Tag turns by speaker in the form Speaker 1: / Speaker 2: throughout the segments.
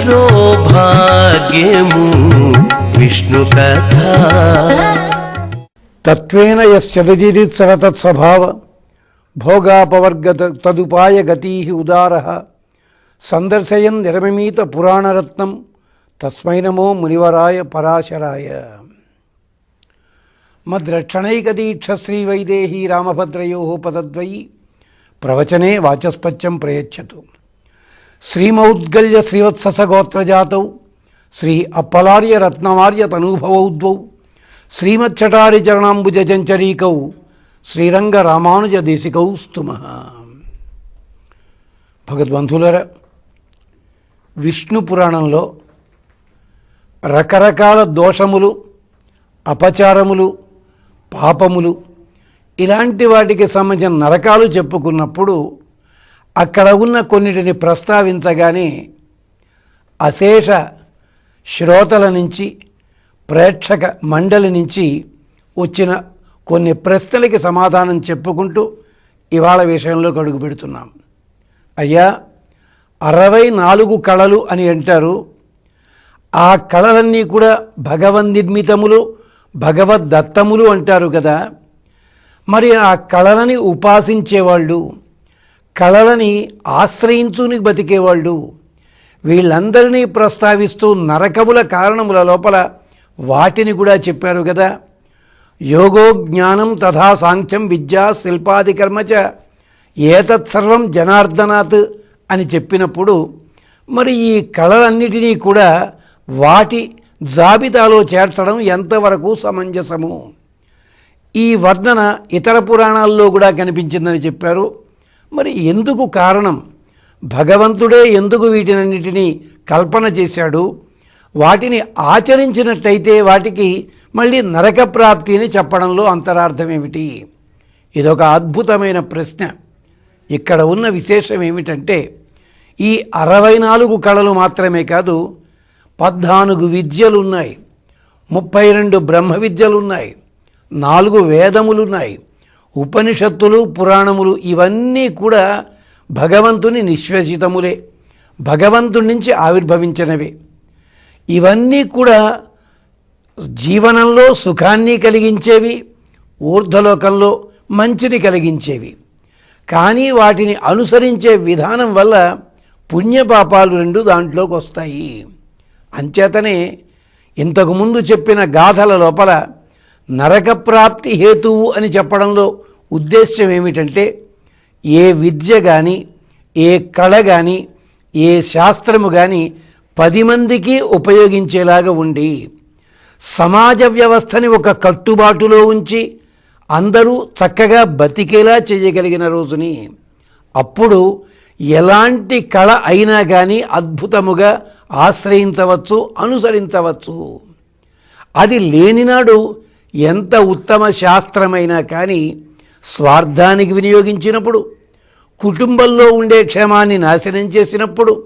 Speaker 1: ఎందరో భాగ్యము. విష్ణు కథ.
Speaker 2: తత్వేన యస్యదిరిత్సర తత్స్వభావ. భోగాపవర్గ తదుపాయ గతీ ఉదార. సందర్శయన్ నిరమమీత పురాణరత్నం. తస్మై నమో మునివరాయ పరాశరాయ. మద్రక్షణైకదీక్షశ్రీ వైదేహీ రామభద్రయో పదద్వయి ప్రవచనే వాచస్పత్యం ప్రయచ్చతు. శ్రీమౌద్గల్య శ్రీవత్సస గోత్రజాతౌ శ్రీ అప్పలార్య రత్నమార్య తనూభవౌద్వౌ శ్రీమచ్చటారి చరణాంబుజ చంచరీకౌ శ్రీరంగ రామానుజ దేశికౌ స్తుమ. భగవద్బంధులర విష్ణు పురాణంలో రకరకాల దోషములు అపచారములు పాపములు ఇలాంటి వాటికి సంబంధించిన నరకాలు చెప్పుకున్నప్పుడు అక్కడ ఉన్న కొన్నిటిని ప్రస్తావించగానే అశేష శ్రోతల నుంచి ప్రేక్షక మండలి నుంచి వచ్చిన కొన్ని ప్రశ్నలకి సమాధానం చెప్పుకుంటూ ఇవాళ విషయంలోకి అడుగు పెడుతున్నాం. అయ్యా అరవై నాలుగు కళలు అని అంటారు. ఆ కళలన్నీ కూడా భగవన్ నిర్మితములు భగవద్ భగవద్దత్తములు అంటారు కదా. మరి ఆ కళలని ఉపాసించేవాళ్ళు కళలని ఆశ్రయించుని బతికేవాళ్ళు. వీళ్ళందరినీ ప్రస్తావిస్తూ నరకముల కారణముల లోపల వాటిని కూడా చెప్పారు కదా. యోగో జ్ఞానం తథా సాంఖ్యం విద్యా శిల్పాది కర్మచ ఏతత్సర్వం జనార్దనాత్ అని చెప్పినప్పుడు మరి ఈ కళలన్నిటినీ కూడా వాటి జాబితాలో చేర్చడం ఎంతవరకు సమంజసము? ఈ వర్ణన ఇతర పురాణాల్లో కూడా కనిపించిందని చెప్పారు. మరి ఎందుకు కారణం? భగవంతుడే ఎందుకు వీటినన్నిటినీ కల్పన చేశాడు? వాటిని ఆచరించినట్టయితే వాటికి మళ్ళీ నరక ప్రాప్తి అని చెప్పడంలో అంతరార్థం ఏమిటి ఇదొక అద్భుతమైన ప్రశ్న. ఇక్కడ ఉన్న విశేషం ఏమిటంటే ఈ అరవై నాలుగు కళలు మాత్రమే కాదు పద్నాలుగు విద్యలు ఉన్నాయి ముప్పై రెండు బ్రహ్మ విద్యలు ఉన్నాయి నాలుగు వేదములు ఉన్నాయి ఉపనిషత్తులు పురాణములు ఇవన్నీ కూడా భగవంతుని నిశ్వసితములే. భగవంతుడి నుంచి ఆవిర్భవించినవే. ఇవన్నీ కూడా జీవనంలో సుఖాన్ని కలిగించేవి ఊర్ధ్వలోకంలో మంచిని కలిగించేవి. కానీ వాటిని అనుసరించే విధానం వల్ల పుణ్యపాపాలు రెండు దాంట్లోకి వస్తాయి అంచేతనే ఇంతకుముందు చెప్పిన గాథల లోపల నరక ప్రాప్తి హేతువు అని చెప్పడంలో ఉద్దేశ్యం ఏమిటంటే ఏ విద్య కానీ ఏ కళ కానీ ఏ శాస్త్రము కానీ పది మందికి ఉపయోగించేలాగా ఉండి సమాజ వ్యవస్థని ఒక కట్టుబాటులో ఉంచి అందరూ చక్కగా బతికేలా చేయగలిగిన రోజుని. అప్పుడు ఎలాంటి కళ అయినా కానీ అద్భుతముగా ఆశ్రయించవచ్చు అనుసరించవచ్చు. అది లేనినాడు ఎంత ఉత్తమ శాస్త్రమైనా కానీ స్వార్థానికి వినియోగించినప్పుడు కుటుంబంలో ఉండే క్షేమాన్ని నాశనం చేసినప్పుడు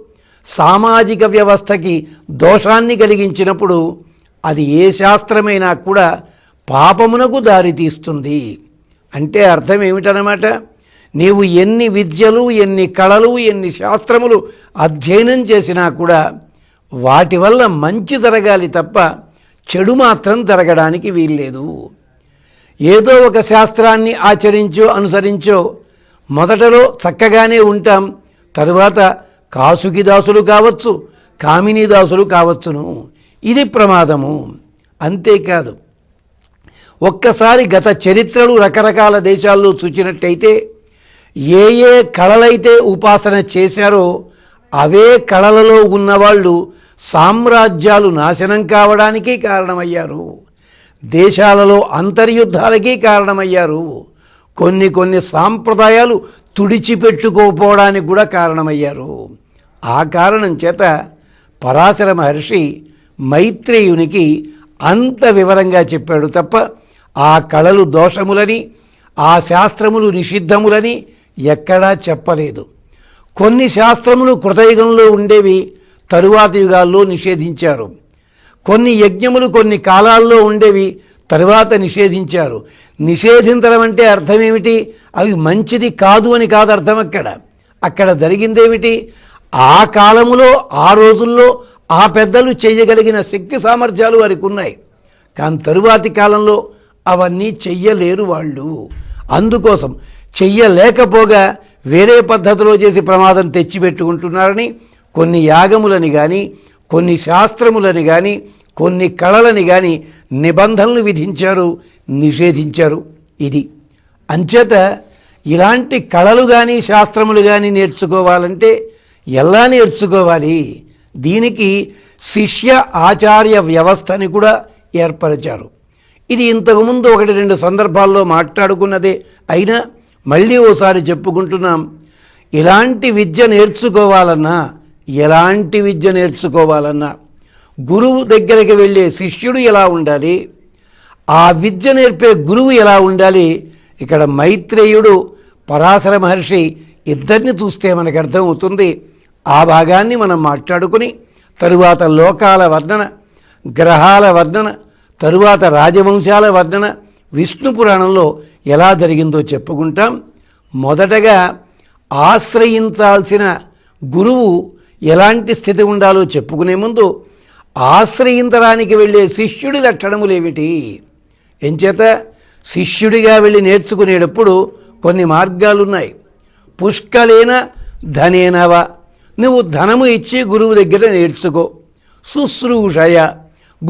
Speaker 2: సామాజిక వ్యవస్థకి దోషాన్ని కలిగించినప్పుడు అది ఏ శాస్త్రమైనా కూడా పాపమునకు దారితీస్తుంది. అంటే అర్థం ఏమిటనమాట? నీవు ఎన్ని విద్యలు ఎన్ని కళలు ఎన్ని శాస్త్రములు అధ్యయనం చేసినా కూడా వాటి వల్ల మంచి జరగాలి తప్ప చెడు మాత్రం జరగడానికి వీల్లేదు. ఏదో ఒక శాస్త్రాన్ని ఆచరించో అనుసరించో. మొదటలో చక్కగానే ఉంటాం. తరువాత కాసుకి దాసులు కావచ్చు కామినీ దాసులు కావచ్చును. ఇది ప్రమాదము. అంతేకాదు ఒక్కసారి గత చరిత్రలు రకరకాల దేశాల్లో చూచినట్టయితే ఏ ఏ కళలైతే ఉపాసన చేశారో అవే కళలలో ఉన్నవాళ్ళు సామ్రాజ్యాలు నాశనం కావడానికి కారణమయ్యారు. దేశాలలో అంతర్యుద్ధాలకి కారణమయ్యారు. కొన్ని కొన్ని సాంప్రదాయాలు తుడిచిపెట్టుకోపోవడానికి కూడా కారణమయ్యారు. ఆ కారణం చేత పరాశర మహర్షి మైత్రేయునికి అంత వివరంగా చెప్పాడు తప్ప ఆ కళలు దోషములని ఆ శాస్త్రములు నిషిద్ధములని ఎక్కడా చెప్పలేదు. కొన్ని శాస్త్రములు కృతయుగంలో ఉండేవి తరువాతి యుగాల్లో నిషేధించారు. కొన్ని యజ్ఞములు కొన్ని కాలాల్లో ఉండేవి తరువాత నిషేధించారు. నిషేధించడం అంటే అర్థమేమిటి? అవి మంచిది కాదు అని కాదు అర్థం అక్కడ. అక్కడ జరిగిందేమిటి? ఆ కాలములో ఆ రోజుల్లో ఆ పెద్దలు చేయగలిగిన శక్తి సామర్థ్యాలు వారికి ఉన్నాయి కానీ తరువాతి కాలంలో అవన్నీ చెయ్యలేరు వాళ్ళు. అందుకోసం చెయ్యలేకపోగా వేరే పద్ధతిలో చేసి ప్రమాదం తెచ్చిపెట్టుకుంటున్నారని కొన్ని యాగములని కానీ కొన్ని శాస్త్రములని కానీ కొన్ని కళలని కానీ నిబంధనలు విధించారు నిషేధించారు. ఇది అంచేత ఇలాంటి కళలు కానీ శాస్త్రములు కానీ నేర్చుకోవాలంటే ఎలా నేర్చుకోవాలి? దీనికి శిష్య ఆచార్య వ్యవస్థని కూడా ఏర్పరిచారు. ఇది ఇంతకుముందు ఒకటి రెండు సందర్భాల్లో మాట్లాడుకున్నదే. అయినా మళ్ళీ ఓసారి చెప్పుకుంటున్నాం. ఇలాంటి విద్య నేర్చుకోవాలన్నా ఎలాంటి విద్య నేర్చుకోవాలన్నా గురువు దగ్గరికి వెళ్ళే శిష్యుడు ఎలా ఉండాలి? ఆ విద్య నేర్పే గురువు ఎలా ఉండాలి? ఇక్కడ మైత్రేయుడు పరాశర మహర్షి ఇద్దరిని చూస్తే మనకు అర్థమవుతుంది. ఆ భాగాన్ని మనం మాట్లాడుకుని తరువాత లోకాల వర్ణన గ్రహాల వర్ణన తరువాత రాజవంశాల వర్ణన విష్ణు పురాణంలో ఎలా జరిగిందో చెప్పుకుంటాం. మొదటగా ఆశ్రయించాల్సిన గురువు ఎలాంటి స్థితి ఉండాలో చెప్పుకునే ముందు ఆశ్రయించడానికి వెళ్ళే శిష్యుడి లక్షణములేమిటి? ఎంచేత శిష్యుడిగా వెళ్ళి నేర్చుకునేటప్పుడు కొన్ని మార్గాలున్నాయి. పుష్కలేన ధనేనవ. నువ్వు ధనము ఇచ్చి గురువు దగ్గర నేర్చుకో. శుశ్రూషయ.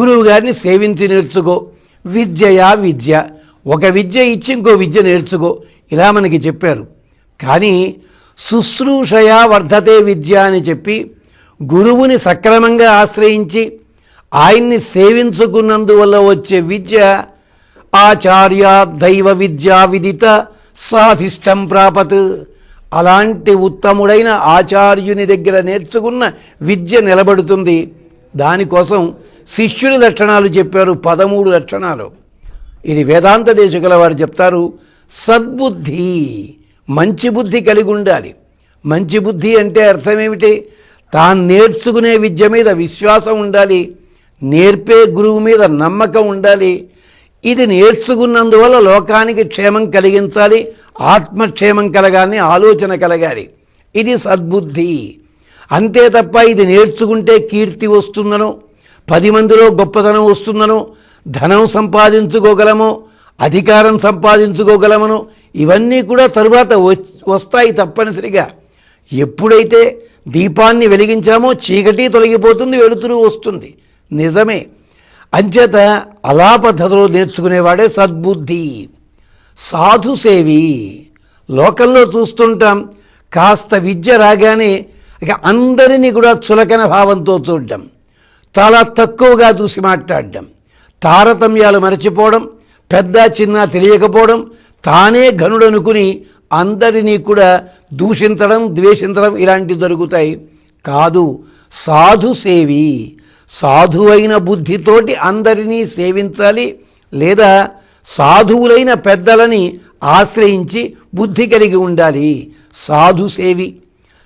Speaker 2: గురువు గారిని సేవించి నేర్చుకో. విద్యయా విద్య. ఒక విద్య ఇచ్చి ఇంకో విద్య నేర్చుకో. ఇలా మనకి చెప్పారు. కానీ శుశ్రూషయా వర్ధతే విద్య అని చెప్పి గురువుని సక్రమంగా ఆశ్రయించి ఆయన్ని సేవించుకున్నందువల్ల వచ్చే విద్య ఆచార్య దైవ విద్యా విదిత సాధిష్టం ప్రాపత్. అలాంటి ఉత్తముడైన ఆచార్యుని దగ్గర నేర్చుకున్న విద్య నిలబడుతుంది. దానికోసం శిష్యుని లక్షణాలు చెప్పారు పదమూడు లక్షణాలు. ఇది వేదాంత దేశకుల వారు చెప్తారు సద్బుద్ధి. మంచి బుద్ధి కలిగి ఉండాలి. మంచి బుద్ధి అంటే అర్థం ఏమిటి? తాను నేర్చుకునే విద్య మీద విశ్వాసం ఉండాలి. నేర్పే గురువు మీద నమ్మకం ఉండాలి. ఇది నేర్చుకున్నందువల్ల లోకానికి క్షేమం కలిగించాలి. ఆత్మక్షేమం కలగాలని ఆలోచన కలగాలి. ఇది సద్బుద్ధి. అంతే తప్ప ఇది నేర్చుకుంటే కీర్తి వస్తుందనో పది మందిలో గొప్పతనం వస్తుందనో ధనం సంపాదించుకోగలమో అధికారం సంపాదించుకోగలమనో ఇవన్నీ కూడా తరువాత వస్తాయి తప్పనిసరిగా. ఎప్పుడైతే దీపాన్ని వెలిగించామో చీకటి తొలగిపోతుంది వెలుతురు వస్తుంది. నిజమే. అంచేత అలా పద్ధతిలో నేర్చుకునేవాడే సద్బుద్ధి. సాధుసేవి లోకంలో చూస్తుంటాం కాస్త విద్య రాగానే ఇక అందరినీ కూడా చులకన భావంతో చూడడం. చాలా తక్కువగా చూసి మాట్లాడడం. తారతమ్యాలు మరచిపోవడం పెద్ద చిన్న తెలియకపోవడం తానే ఘనుడనుకుని అందరినీ కూడా దూషించడం ద్వేషించడం ఇలాంటివి జరుగుతాయి. కాదు సాధు సేవి. సాధువైన బుద్ధితోటి అందరినీ సేవించాలి లేదా సాధువులైన పెద్దలని ఆశ్రయించి బుద్ధి కలిగి ఉండాలి. సాధు సేవి.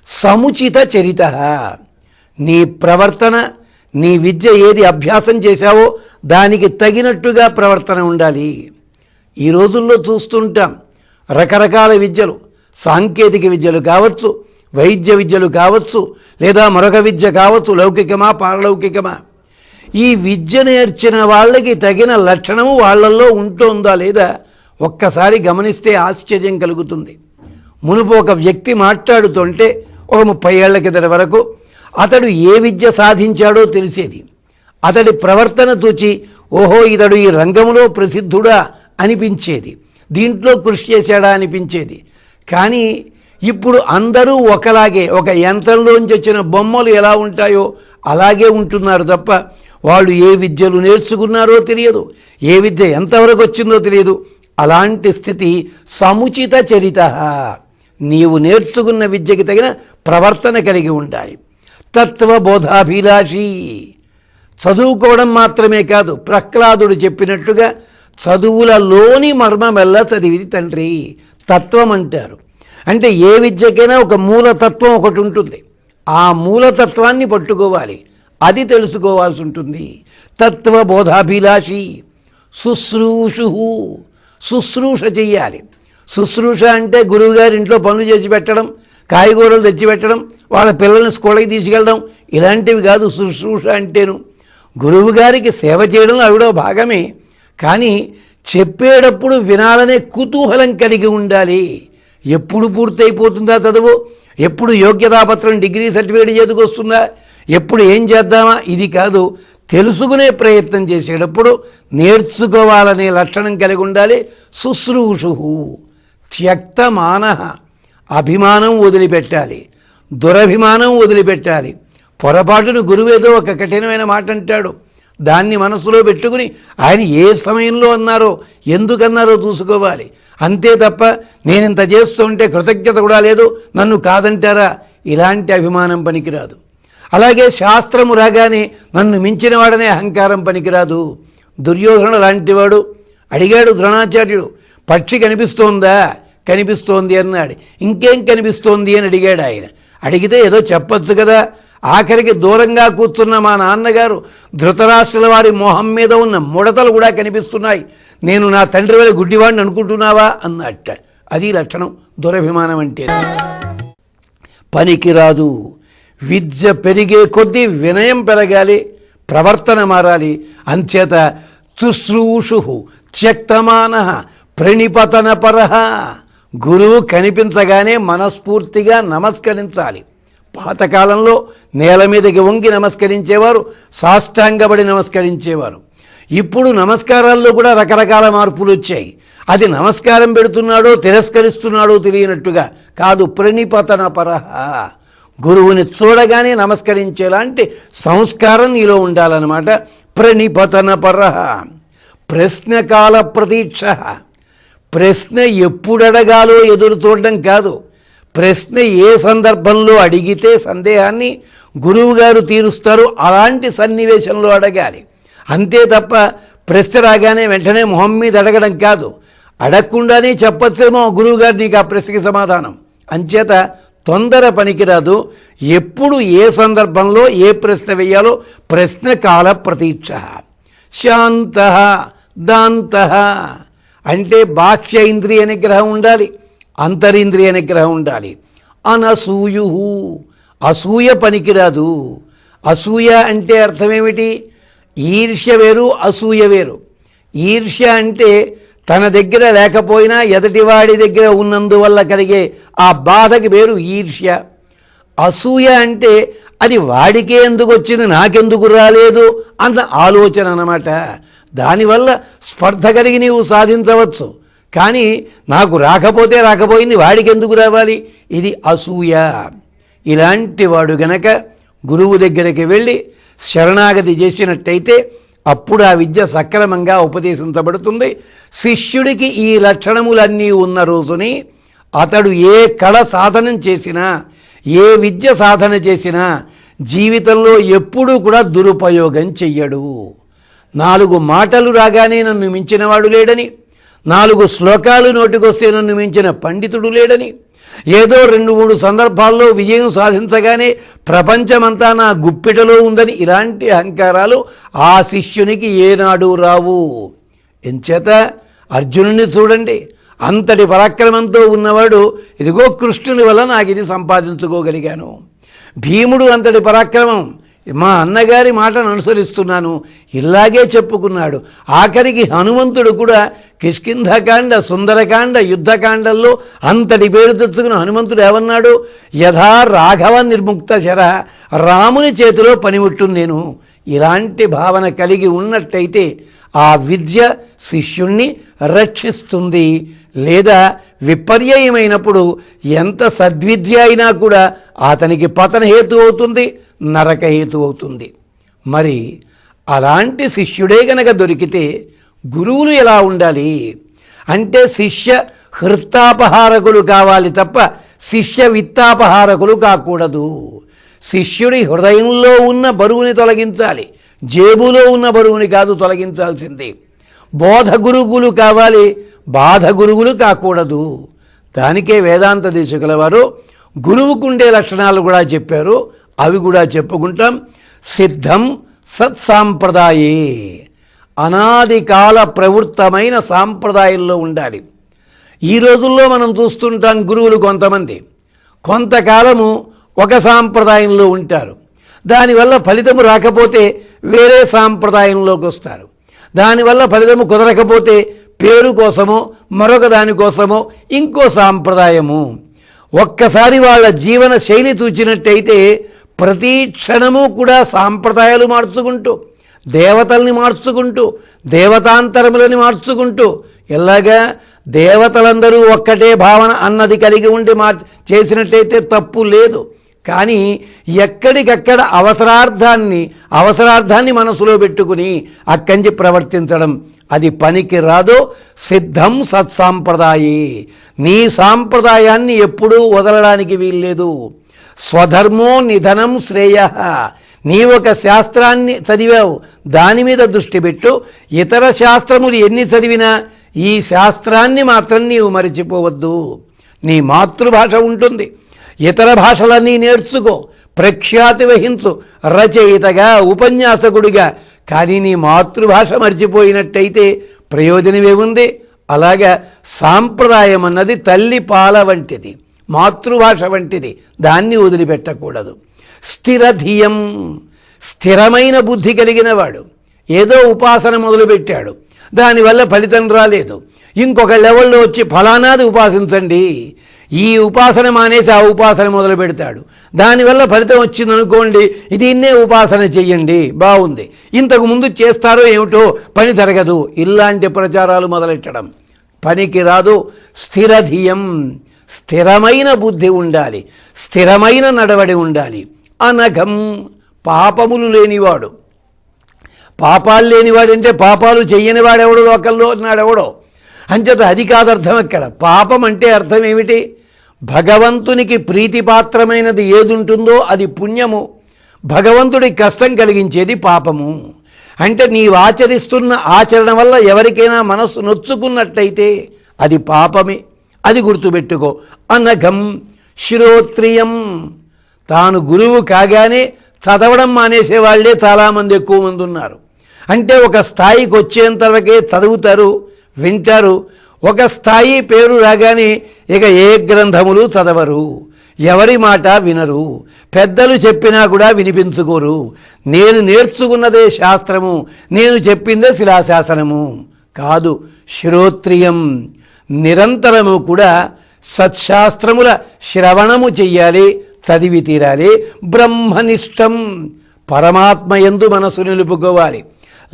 Speaker 2: సముచిత చరిత. నీ ప్రవర్తన నీ విద్య ఏది అభ్యాసం చేశావో దానికి తగినట్టుగా ప్రవర్తన ఉండాలి. ఈ రోజుల్లో చూస్తుంటాం రకరకాల విద్యలు. సాంకేతిక విద్యలు కావచ్చు వైద్య విద్యలు కావచ్చు లేదా మరొక విద్య కావచ్చు లౌకికమా పారలౌకికమా. ఈ విద్య నేర్చిన వాళ్ళకి తగిన లక్షణము వాళ్ళల్లో ఉంటుందా లేదా ఒక్కసారి గమనిస్తే ఆశ్చర్యం కలుగుతుంది. మునుపు ఒక వ్యక్తి మాట్లాడుతుంటే ఒక ముప్పై ఏళ్ళ కిందట వరకు అతడు ఏ విద్య సాధించాడో తెలిసేది. అతడి ప్రవర్తన చూచి ఓహో ఇతడు ఈ రంగంలో ప్రసిద్ధుడా అనిపించేది. దీంట్లో కృషి చేశాడా అనిపించేది. కానీ ఇప్పుడు అందరూ ఒకలాగే ఒక యంత్రంలోంచి వచ్చిన బొమ్మలు ఎలా ఉంటాయో అలాగే ఉంటున్నారు తప్ప వాళ్ళు ఏ విద్యలు నేర్చుకున్నారో తెలియదు. ఏ విద్య ఎంతవరకు వచ్చిందో తెలియదు. అలాంటి స్థితి సముచిత చరిత. నీవు నేర్చుకున్న విద్యకి తగిన ప్రవర్తన కలిగి ఉండాలి. తత్వబోధాభిలాషి. చదువుకోవడం మాత్రమే కాదు ప్రహ్లాదుడు చెప్పినట్టుగా చదువులలోని మర్మమెల్లా చదివిది తండ్రి. తత్వం అంటారు అంటే ఏ విద్యకైనా ఒక మూలతత్వం ఒకటి ఉంటుంది. ఆ మూలతత్వాన్ని పట్టుకోవాలి. అది తెలుసుకోవాల్సి ఉంటుంది. తత్వబోధాభిలాషి. శుశ్రూషు శుశ్రూష చెయ్యాలి. శుశ్రూష అంటే గురువుగారి ఇంట్లో పనులు చేసి పెట్టడం కాయగూరలు తెచ్చిపెట్టడం వాళ్ళ పిల్లల్ని స్కూళ్ళకి తీసుకెళ్ళడం ఇలాంటివి కాదు శుశ్రూష అంటేను. గురువు గారికి సేవ చేయడంలో అవిడో భాగమే. కానీ చెప్పేటప్పుడు వినాలనే కుతూహలం కలిగి ఉండాలి. ఎప్పుడు పూర్తయిపోతుందా చదువు? ఎప్పుడు యోగ్యతాపత్రం డిగ్రీ సర్టిఫికేట్ చేతికి వస్తుందా? ఎప్పుడు ఏం చేద్దామా? ఇది కాదు. తెలుసుకునే ప్రయత్నం చేసేటప్పుడు నేర్చుకోవాలనే లక్షణం కలిగి ఉండాలి. శుశ్రూషు త్యక్తమాన. అభిమానం వదిలిపెట్టాలి. దురభిమానం వదిలిపెట్టాలి. పొరపాటును గురువేదో ఒక కఠినమైన మాట అంటాడు దాన్ని మనసులో పెట్టుకుని ఆయన ఏ సమయంలో అన్నారో ఎందుకన్నారో చూసుకోవాలి. అంతే తప్ప నేను ఇంత చేస్తుంటే కృతజ్ఞత కూడా లేదు నన్ను కాదంటారా? ఇలాంటి అభిమానం పనికిరాదు. అలాగే శాస్త్రము రాగానే నన్ను మించిన వాడనే అహంకారం పనికిరాదు. దుర్యోధన లాంటివాడు అడిగాడు ద్రోణాచార్యుడు పక్షి కనిపిస్తోందా? కనిపిస్తోంది అన్నాడు. ఇంకేం కనిపిస్తోంది అని అడిగాడు ఆయన. అడిగితే ఏదో చెప్పొచ్చు కదా ఆఖరికి దూరంగా కూర్చున్న మా నాన్నగారు ధృతరాష్ట్రుల వారి మొహం మీద ఉన్న ముడతలు కూడా కనిపిస్తున్నాయి. నేను నా తండ్రి వల్ల గుడ్డివాడిని అనుకుంటున్నావా? అన్నట్ట. అది లక్షణం. దురభిమానం అంటే పనికిరాదు. విద్య పెరిగే కొద్దీ వినయం పెరగాలి ప్రవర్తన మారాలి. అంచేత శుశ్రూషు త్యక్తమాన ప్రణిపతన పరహ గురువు కనిపించగానే మనస్ఫూర్తిగా నమస్కరించాలి. పాతకాలంలో నేల మీదకి వంగి నమస్కరించేవారు సాష్టాంగపడి నమస్కరించేవారు. ఇప్పుడు నమస్కారాల్లో కూడా రకరకాల మార్పులు వచ్చాయి. అది నమస్కారం పెడుతున్నాడో తిరస్కరిస్తున్నాడో తెలియనట్టుగా కాదు ప్రణిపతన పరహ గురువుని చూడగానే నమస్కరించేలాంటి సంస్కారం నీలో ఉండాలన్నమాట. ప్రణిపతన పరహ ప్రశ్నకాల ప్రతీక్ష. ప్రశ్న ఎప్పుడడగాలో ఎదురు చూడడం కాదు. ప్రశ్న ఏ సందర్భంలో అడిగితే సందేహాన్ని గురువుగారు తీరుస్తారు? అలాంటి సన్నివేశంలో అడగాలి. అంతే తప్ప ప్రశ్న రాగానే వెంటనే మొహం మీద అడగడం కాదు. అడగకుండానే చెప్పచ్చేమో గురువుగారు నీకు ఆ ప్రశ్నకి సమాధానం. అంచేత తొందర పనికిరాదు. ఎప్పుడు ఏ సందర్భంలో ఏ ప్రశ్న వేయాలో ప్రశ్న కాల ప్రతీక్ష. శాంత దాంత. అంటే బాహ్య ఇంద్రియ నిగ్రహం ఉండాలి. అంతరింద్రియ నిగ్రహం ఉండాలి. అనసూయు అసూయ పనికిరాదు. అసూయ అంటే అర్థమేమిటి? ఈర్ష్య వేరు అసూయ వేరు. ఈర్ష్య అంటే తన దగ్గర లేకపోయినా ఎదటివాడి దగ్గర ఉన్నందువల్ల కలిగే ఆ బాధకి వేరు ఈర్ష్య. అసూయ అంటే అది వాడికే ఎందుకు వచ్చింది నాకెందుకు రాలేదు అన్న ఆలోచన అన్నమాట. దానివల్ల స్పర్ధ కలిగి నీవు సాధించవచ్చు. కానీ నాకు రాకపోతే రాకపోయింది వాడికి ఎందుకు రావాలి? ఇది అసూయ. ఇలాంటి వాడు గనక గురువు దగ్గరికి వెళ్ళి శరణాగతి చేసినట్టయితే అప్పుడు ఆ విద్య సక్రమంగా ఉపదేశించబడుతుంది. శిష్యుడికి ఈ లక్షణములన్నీ ఉన్న రోజుని అతడు ఏ కళ సాధనం చేసినా ఏ విద్య సాధన చేసినా జీవితంలో ఎప్పుడూ కూడా దురుపయోగం చెయ్యడు. నాలుగు మాటలు రాగానే నన్ను మించినవాడు లేడని నాలుగు శ్లోకాలు నోటికొస్తే నన్ను మించిన పండితుడు లేడని. ఏదో రెండు మూడు సందర్భాల్లో విజయం సాధించగానే ప్రపంచమంతా నా గుప్పిటలో ఉందని ఇలాంటి అహంకారాలు ఆ శిష్యునికి ఏనాడు రావు. ఎంచేత అర్జునుడిని చూడండి. అంతటి పరాక్రమంతో ఉన్నవాడు ఇదిగో కృష్ణుని వల్ల నాకు ఇది సంపాదించుకోగలిగాను. భీముడు అంతటి పరాక్రమం మా అన్నగారి మాటను అనుసరిస్తున్నాను. ఇలాగే చెప్పుకున్నాడు. ఆఖరికి హనుమంతుడు కూడా కిష్కింధకాండ సుందరకాండ యుద్ధకాండల్లో అంతటి పేరు తెచ్చుకున్న హనుమంతుడు ఏమన్నాడు? యథా రాఘవ నిర్ముక్త శర రాముని చేతిలో పనిముట్టు నేను. ఇలాంటి భావన కలిగి ఉన్నట్టయితే ఆ విద్య శిష్యుణ్ణి రక్షిస్తుంది. లేదా విపర్యయమైనప్పుడు ఎంత సద్విద్య అయినా కూడా అతనికి పతన హేతు అవుతుంది నరక హేతు అవుతుంది. మరి అలాంటి శిష్యుడే గనక దొరికితే గురువులు ఎలా ఉండాలి? అంటే శిష్య హృత్తాపహారకులు కావాలి తప్ప శిష్య విత్తాపహారకులు కాకూడదు. శిష్యుడి హృదయంలో ఉన్న బరువుని తొలగించాలి. జేబులో ఉన్న బరువుని కాదు తొలగించాల్సింది. బోధ గురుగులు కావాలి బాధ గురువులు కాకూడదు. దానికే వేదాంత దేశకుల వారు గురువుకుండే లక్షణాలు కూడా చెప్పారు. అవి కూడా చెప్పుకుంటాం. సిద్ధం సత్సాంప్రదాయే. అనాది కాల ప్రవృత్తమైన సాంప్రదాయంలో ఉండాలి. ఈ రోజుల్లో మనం చూస్తుంటాం గురువులు కొంతమంది. కొంతకాలము ఒక సాంప్రదాయంలో ఉంటారు. దానివల్ల ఫలితము రాకపోతే వేరే సాంప్రదాయంలోకి వస్తారు. దానివల్ల ఫలితము కుదరకపోతే పేరు కోసమో మరొక దానికోసమో ఇంకో సాంప్రదాయము. ఒక్కసారి వాళ్ళ జీవన శైలి చూచినట్టయితే ప్రతి క్షణము కూడా సాంప్రదాయాలు మార్చుకుంటూ దేవతల్ని మార్చుకుంటూ దేవతాంతరములని మార్చుకుంటూ ఎలాగా దేవతలందరూ ఒక్కటే భావన అన్నది కలిగి ఉండి మార్చి చేసినట్టయితే తప్పు లేదు. కానీ ఎక్కడికక్కడ అవసరార్థాన్ని అవసరార్థాన్ని మనసులో పెట్టుకుని అక్కంచి ప్రవర్తించడం అది పనికి రాదు. సిద్ధం సత్సాంప్రదాయే. నీ సాంప్రదాయాన్ని ఎప్పుడూ వదలడానికి వీల్లేదు. స్వధర్మో నిధనం శ్రేయ. నీ ఒక శాస్త్రాన్ని చదివావు. దాని మీద దృష్టి పెట్టు. ఇతర శాస్త్రములు ఎన్ని చదివినా ఈ శాస్త్రాన్ని మాత్రం నీవు మరిచిపోవద్దు. నీ మాతృభాష ఉంటుంది. ఇతర భాషలన్నీ నేర్చుకో ప్రఖ్యాతి వహించు రచయితగా ఉపన్యాసకుడిగా. కానీ నీ మాతృభాష మర్చిపోయినట్టయితే ప్రయోజనమేముంది? అలాగా సాంప్రదాయం అన్నది తల్లి పాల వంటిది మాతృభాష వంటిది దాన్ని వదిలిపెట్టకూడదు. స్థిరధియం స్థిరమైన బుద్ధి కలిగిన వాడు ఏదో ఉపాసన మొదలుపెట్టాడు దానివల్ల ఫలితం రాలేదు. ఇంకొక లెవెల్లో వచ్చి ఫలానాది ఉపాసించండి. ఈ ఉపాసన మానేసి ఆ ఉపాసన మొదలు పెడతాడు. దానివల్ల ఫలితం వచ్చిందనుకోండి దీన్నే ఉపాసన చెయ్యండి. బాగుంది. ఇంతకు ముందు చేస్తారో ఏమిటో పని జరగదు. ఇలాంటి ప్రచారాలు మొదలెట్టడం పనికి రాదు. స్థిరధియం. స్థిరమైన బుద్ధి ఉండాలి. స్థిరమైన నడవడి ఉండాలి. అనఘం. పాపములు లేనివాడు. పాపాలు లేనివాడంటే పాపాలు చెయ్యని వాడెవడు లోకల్లో నాడెవడో? అంచేత అది కాదు అర్థం అక్కడ. పాపం అంటే అర్థం ఏమిటి? భగవంతునికి ప్రీతిపాత్రమైనది ఏది ఉంటుందో అది పుణ్యము. భగవంతుడికి కష్టం కలిగించేది పాపము. అంటే నీవు ఆచరిస్తున్న ఆచరణ వల్ల ఎవరికైనా మనస్సు నొచ్చుకున్నట్టయితే అది పాపమే. అది గుర్తుపెట్టుకో. అనఘం శ్రోత్రియం. తాను గురువు కాగానే చదవడం మానేసే వాళ్ళే చాలామంది ఎక్కువ మంది ఉన్నారు. అంటే ఒక స్థాయికి వచ్చేంత వరకే చదువుతారు. వింటారు. ఒక స్థాయి పేరు రాగానే ఇక ఏ గ్రంథములు చదవరు. ఎవరి మాట వినరు. పెద్దలు చెప్పినా కూడా వినిపించుకోరు. నేను నేర్చుకున్నదే శాస్త్రము. నేను చెప్పిందే శిలాశాసనము. కాదు శ్రోత్రియం. నిరంతరము కూడా సత్శాస్త్రముల శ్రవణము చెయ్యాలి చదివి తీరాలి. బ్రహ్మనిష్టం. పరమాత్మ ఎందు మనసు నిలుపుకోవాలి.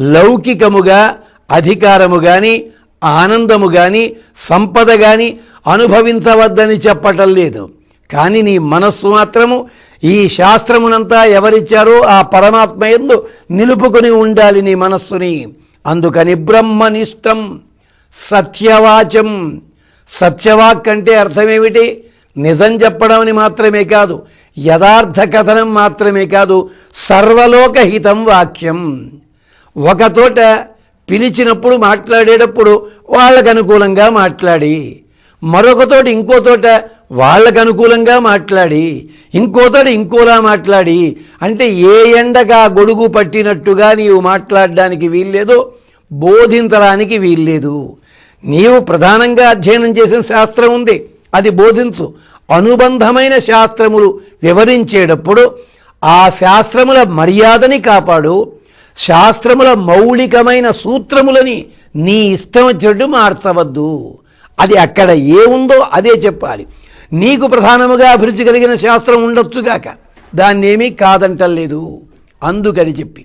Speaker 2: లౌకికముగా అధికారము కానీ ఆనందము కానీ సంపద కానీ అనుభవించవద్దని చెప్పటం లేదు. కానీ నీ మనస్సు మాత్రము ఈ శాస్త్రమునంతా ఎవరిచ్చారో ఆ పరమాత్మ ఎందు నిలుపుకొని ఉండాలి నీ మనస్సుని. అందుకని బ్రహ్మనిష్టం సత్యవాచం. సత్యవాక్ అంటే అర్థమేమిటి? నిజం చెప్పడం అని మాత్రమే కాదు యథార్థ కథనం మాత్రమే కాదు సర్వలోకహితం వాక్యం. ఒకతోట పిలిచినప్పుడు మాట్లాడేటప్పుడు వాళ్ళకు అనుకూలంగా మాట్లాడి మరొకతోటి ఇంకో తోట వాళ్ళకు అనుకూలంగా మాట్లాడి ఇంకోతోటి ఇంకోలా మాట్లాడి అంటే ఏ ఎండగా గొడుగు పట్టినట్టుగా నీవు మాట్లాడడానికి వీల్లేదు బోధించడానికి వీల్లేదు. నీవు ప్రధానంగా అధ్యయనం చేసిన శాస్త్రం ఉంది. అది బోధించు. అనుబంధమైన శాస్త్రములు వివరించేటప్పుడు ఆ శాస్త్రముల మర్యాదని కాపాడు. శాస్త్రముల మౌలికమైన సూత్రములని నీ ఇష్టం వచ్చినట్టు మార్చవద్దు. అది అక్కడ ఏముందో అదే చెప్పాలి. నీకు ప్రధానముగా అభిరుచి కలిగిన శాస్త్రం ఉండొచ్చుగాక దాన్నేమీ కాదంటలేదు అందుకని చెప్పి.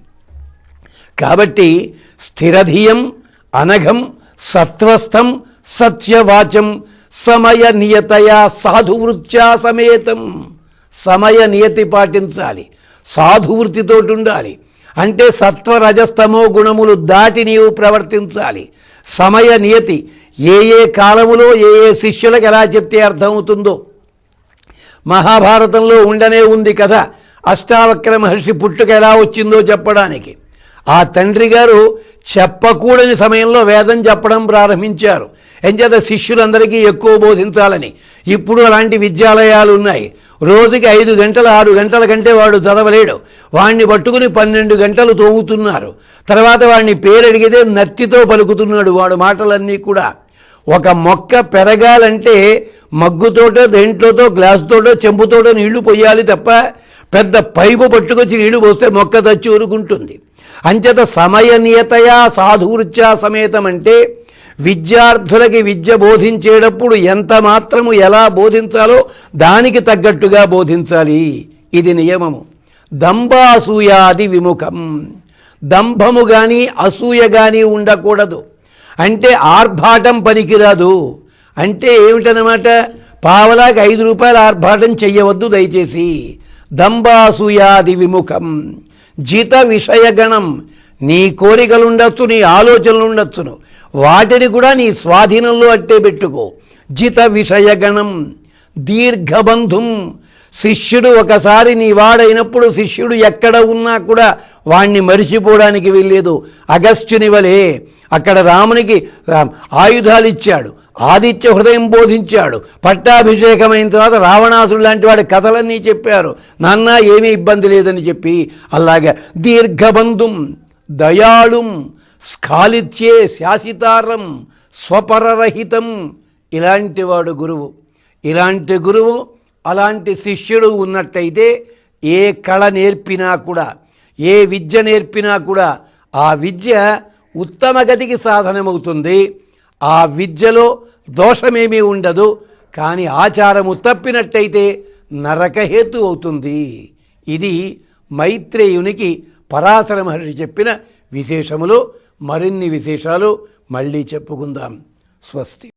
Speaker 2: కాబట్టి స్థిరధియం అనఘం సత్వస్థం సత్యవాచం సమయ నియతయా సాధువృత్యా సమేతం. సమయ నియతి పాటించాలి. సాధువృత్తితోటి ఉండాలి. అంటే సత్వ రజస్తమో గుణములు దాటి నీవు ప్రవర్తించాలి. సమయ నియతి. ఏ ఏ కాలములో ఏ ఏ శిష్యులకు ఎలా చెప్తే అర్థమవుతుందో. మహాభారతంలో ఉండనే ఉంది కథ. అష్టావక్ర మహర్షి పుట్టుక ఎలా వచ్చిందో చెప్పడానికి. ఆ తండ్రి గారు చెప్పకూడని సమయంలో వేదం చెప్పడం ప్రారంభించారు. ఎంచేత శిష్యులందరికీ ఎక్కువ బోధించాలని. ఇప్పుడు అలాంటి విద్యాలయాలు ఉన్నాయి రోజుకి ఐదు గంటలు ఆరు గంటల కంటే వాడు చదవలేడు. వాణ్ణి పట్టుకుని పన్నెండు గంటలు తోగుతున్నారు తర్వాత వాడిని పేరు అడిగితే నత్తితో పలుకుతున్నాడు వాడు మాటలన్నీ కూడా. ఒక మొక్క పెరగాలంటే మగ్గుతోటో దేంట్లోతో గ్లాసుతోటో చెంబుతోటో నీళ్ళు పోయాలి తప్ప పెద్ద పైపు పట్టుకొచ్చి నీళ్ళు పోస్తే మొక్క తచ్చి ఊరుకుంటుంది. అంచేత సమయనియతయా సాధూర్చా సమేతం అంటే విద్యార్థులకి విద్య బోధించేటప్పుడు ఎంత మాత్రము ఎలా బోధించాలో దానికి తగ్గట్టుగా బోధించాలి. ఇది నియమము. దంభాసూయాది విముఖం. దంభము కానీ అసూయ కానీ ఉండకూడదు. అంటే ఆర్భాటం పనికిరాదు. అంటే ఏమిటనమాట పావలాకి ఐదు రూపాయలు ఆర్భాటం చెయ్యవద్దు దయచేసి. దంబాసూయాది విముఖం. జిత విషయగణం. నీ కోరికలు ఉండొచ్చు నీ ఆలోచనలు ఉండొచ్చును వాటిని కూడా నీ స్వాధీనంలో అట్టే పెట్టుకో. జిత విషయగణం దీర్ఘబంధుం శిష్యుడు ఒకసారి నీ వాడైనప్పుడు శిష్యుడు ఎక్కడ ఉన్నా కూడా వాణ్ణి మరిచిపోవడానికి వెళ్ళలేదు అగస్త్యుని వలె అక్కడ రామునికి ఆయుధాలు ఇచ్చాడు ఆదిత్య హృదయం బోధించాడు. పట్టాభిషేకమైన తర్వాత రావణాసుడు లాంటి వాడి కథలన్నీ చెప్పారు. నాన్న ఏమీ ఇబ్బంది లేదని చెప్పి అలాగే దీర్ఘబంధుం దయాళుం స్ఖాళిత్యే శాసితారం స్వపరరహితం. ఇలాంటి వాడు గురువు. ఇలాంటి గురువు అలాంటి శిష్యుడు ఉన్నట్టయితే ఏ కళ నేర్పినా కూడా ఏ విద్య నేర్పినా కూడా ఆ విద్య ఉత్తమ గతికి సాధనమవుతుంది. ఆ విద్యలో దోషమేమీ ఉండదు కానీ ఆచారము తప్పినట్టయితే నరకహేతు అవుతుంది. ఇది మైత్రేయునికి పరాశర మహర్షి చెప్పిన విశేషములు. మరిన్ని విశేషాలు మళ్ళీ చెప్పుకుందాం. స్వస్తి.